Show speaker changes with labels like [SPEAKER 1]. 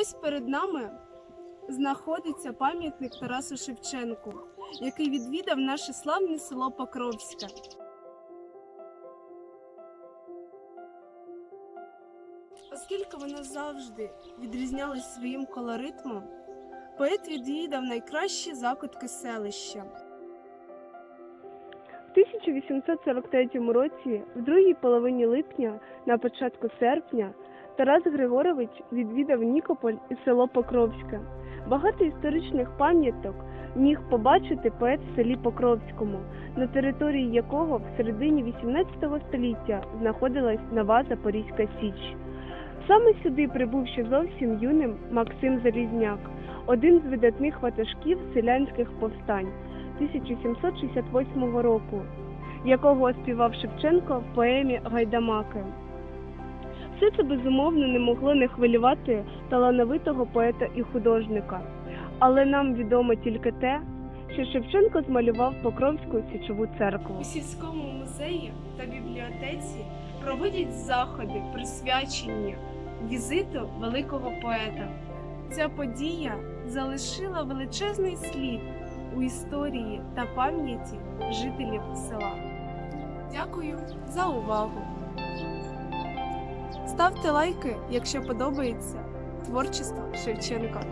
[SPEAKER 1] Ось перед нами знаходиться пам'ятник Тарасу Шевченку, який відвідав наше славне село Покровське. Оскільки воно завжди відрізнялось своїм колоритмом, поет відвідав найкращі закутки селища. В 1843 році, в другій половині липня, на початку серпня, Тарас Григорович відвідав Нікополь і село Покровське. Багато історичних пам'яток міг побачити поет в селі Покровському, на території якого в середині 18 століття знаходилась нова Запорізька Січ. Саме сюди прибув ще зовсім юним Максим Залізняк, один з видатних ватажків селянських повстань 1768 року, якого оспівав Шевченко в поемі Гайдамаки. Все це безумовно не могло не хвилювати талановитого поета і художника, але нам відомо тільки те, що Шевченко змалював Покровську січову церкву. У сільському музеї та бібліотеці проводять заходи, присвячені візиту великого поета. Ця подія залишила величезний слід у історії та пам'яті жителів села. Дякую за увагу! Ставте лайки, якщо подобається творчество Шевченка.